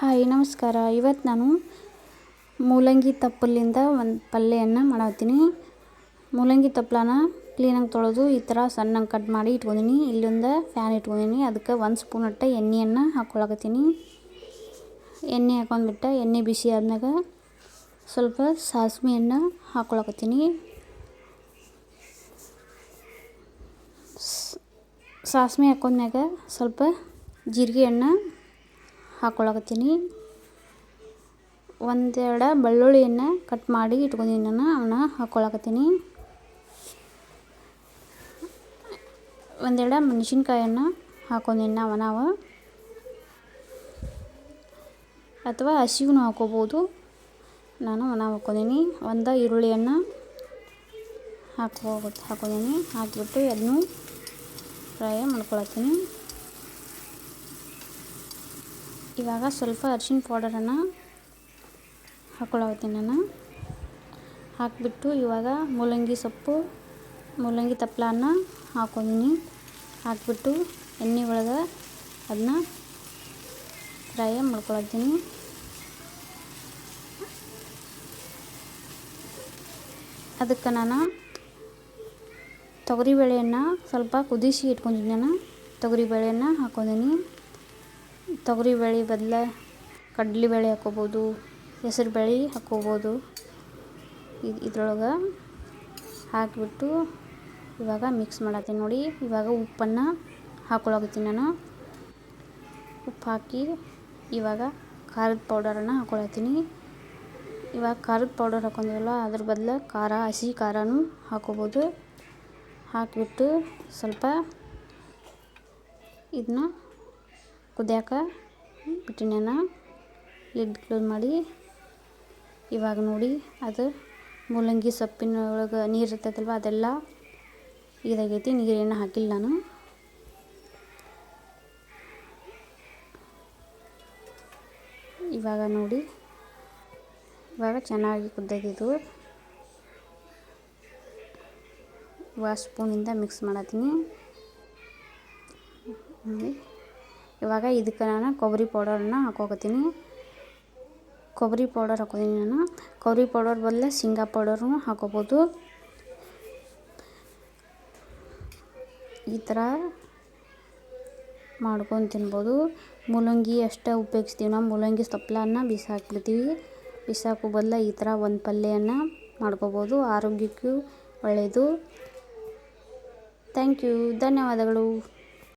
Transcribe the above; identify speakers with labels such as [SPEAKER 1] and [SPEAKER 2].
[SPEAKER 1] Hi, ನಮಸ್ಕಾರ. ಇವತ್ತು ನಾನು ಮೂಲಂಗಿ ತಪ್ಪಲಿಂದ ಒಂದು ಪಲ್ಯವನ್ನು ಮಾಡತ್ತೀನಿ. ಮೂಲಂಗಿ ತಪ್ಪಲನ ಕ್ಲೀನಾಗಿ ತೊಳೆದು ಈ ಥರ ಸಣ್ಣಗೆ ಕಟ್ ಮಾಡಿ ಇಟ್ಕೊಂಡಿನಿ. ಇಲ್ಲಿಂದ ಫ್ಯಾನ್ ಇಟ್ಕೊಂಡಿನಿ. ಅದಕ್ಕೆ ಒಂದು ಸ್ಪೂನ್ ಅಟ್ಟ ಎಣ್ಣೆಯನ್ನು ಹಾಕ್ಕೊಳಕತ್ತೀನಿ ಎಣ್ಣೆ ಹಾಕೊಂಡ್ಬಿಟ್ಟು ಎಣ್ಣೆ ಬಿಸಿ ಆದಮ್ಯಾಗ ಸ್ವಲ್ಪ ಸಾಸ್ಮಿಯನ್ನು ಹಾಕ್ಕೊಳಕತ್ತೀನಿ ಸಾಸ್ಮೆ ಹಾಕೊಂಡ್ಮ್ಯಾಗ ಸ್ವಲ್ಪ ಜೀರಿಗೆಯನ್ನು ಹಾಕ್ಕೊಳಕತ್ತೀನಿ ಒಂದೆರಡು ಬೆಳ್ಳುಳ್ಳಿಯನ್ನು ಕಟ್ ಮಾಡಿ ಇಟ್ಕೊಂಡಿನಿ ನಾನು, ಅವನ್ನ ಹಾಕ್ಕೊಳಕತ್ತೀನಿ ಒಂದೆರಡು ಮೆಣಸಿನ್ಕಾಯನ್ನು ಹಾಕೊಂಡಿನಿ ನಾವು ನಾವು. ಅಥವಾ ಹಸಿಗೂ ಹಾಕೋಬೋದು. ನಾನು ಒಣ ಹಾಕ್ಕೊಂಡಿನಿ ಒಂದು ಈರುಳ್ಳಿಯನ್ನು ಹಾಕೋ ಹಾಕೊಂಡಿನಿ. ಹಾಕಿಬಿಟ್ಟು ಅದನ್ನು ಫ್ರೈ ಮಾಡ್ಕೊಳತ್ತೀನಿ. ಇವಾಗ ಸ್ವಲ್ಪ ಅರಿಶಿನ ಪೌಡರನ್ನು ಹಾಕ್ಕೊಳತ್ತೀನಿ ನಾನು. ಹಾಕಿಬಿಟ್ಟು ಇವಾಗ ಮೂಲಂಗಿ ಸೊಪ್ಪು, ಮೂಲಂಗಿ ತಪ್ಪಲನ್ನ ಹಾಕೊಂಡಿನಿ ಹಾಕಿಬಿಟ್ಟು ಎಣ್ಣೆ ಒಳಗೆ ಅದನ್ನ ಫ್ರೈ ಮಾಡ್ಕೊಳತ್ತೀನಿ ಅದಕ್ಕೆ ನಾನು ತೊಗರಿಬೇಳೆಯನ್ನು ಸ್ವಲ್ಪ ಕುದಿಸಿ ಇಟ್ಕೊಂಡಿದ್ದೀನಿ ನಾನು. ತೊಗರಿಬೇಳೆಯನ್ನು ಹಾಕೊಂಡಿನಿ ತೊಗರಿಬೇಳೆ ಬದಲ ಕಡಲೆಬೇಳೆ ಹಾಕ್ಕೋಬೋದು, ಹೆಸರು ಬೇಳೆ ಹಾಕ್ಕೋಬೋದು. ಇದ್ರೊಳಗೆ ಹಾಕಿಬಿಟ್ಟು ಇವಾಗ ಮಿಕ್ಸ್ ಮಾಡತ್ತೀನಿ ನೋಡಿ. ಇವಾಗ ಉಪ್ಪನ್ನು ಹಾಕ್ಕೊಳಕತ್ತೀನಿ ನಾನು. ಉಪ್ಪು ಹಾಕಿ ಇವಾಗ ಖಾರದ ಪೌಡರನ್ನು ಹಾಕ್ಕೊಳತ್ತೀನಿ ಇವಾಗ ಖಾರದ ಪೌಡರ್ ಹಾಕೊಂಡಿರಲ್ಲ ಅದ್ರ ಬದಲು ಖಾರ, ಹಸಿ ಖಾರನೂ ಹಾಕೋಬೋದು ಹಾಕಿಬಿಟ್ಟು ಸ್ವಲ್ಪ ಇದನ್ನ ಕುದಿಯಾಕ ಬಿಟ್ಟಿನ ಲಿಡ್ ಕ್ಲೋಸ್ ಮಾಡಿ. ಇವಾಗ ನೋಡಿ ಅದು ಮೂಲಂಗಿ ಸೊಪ್ಪಿನ ಒಳಗೆ ನೀರು ಇರ್ತೈತಲ್ವ, ಅದೆಲ್ಲ ಇದಾಗೈತಿ, ನೀರೇನು ಹಾಕಿಲ್ಲ ನಾನು. ಇವಾಗ ನೋಡಿ, ಇವಾಗ ಚೆನ್ನಾಗಿ ಕುದ್ದೈತಿದು ಇವಾಗ ಸ್ಪೂನಿಂದ ಮಿಕ್ಸ್ ಮಾಡತ್ತೀನಿ. ನೋಡಿ. ಇವಾಗ ಇದಕ್ಕೆ ನಾನು ಕೊಬ್ಬರಿ ಪೌಡರನ್ನು ಹಾಕೋಕತ್ತೀನಿ. ಕೊಬ್ಬರಿ ಪೌಡರ್ ಹಾಕೋತೀನಿ ನಾನು. ಕೊಬ್ಬರಿ ಪೌಡರ್ ಬದಲು ಶೇಂಗಾ ಪೌಡರು ಹಾಕೋಬೋದು. ಈ ಥರ ಮಾಡ್ಕೊಂಡು ತಿನ್ಬೋದು. ಮೂಲಂಗಿ ಅಷ್ಟೇ ಉಪಯೋಗಿಸ್ತೀವಿ. ನಾವು ಮೂಲಂಗಿ ತಪ್ಪಲನ್ನ ಬಿಸಾಕ್ಬಿಡ್ತೀವಿ. ಬಿಸಾಕೋ ಬದಲು ಈ ಥರ ಒಂದು ಪಲ್ಯವನ್ನು ಮಾಡ್ಕೋಬೋದು. ಆರೋಗ್ಯಕ್ಕೂ ಒಳ್ಳೆಯದು ಥ್ಯಾಂಕ್ ಯು. ಧನ್ಯವಾದಗಳು.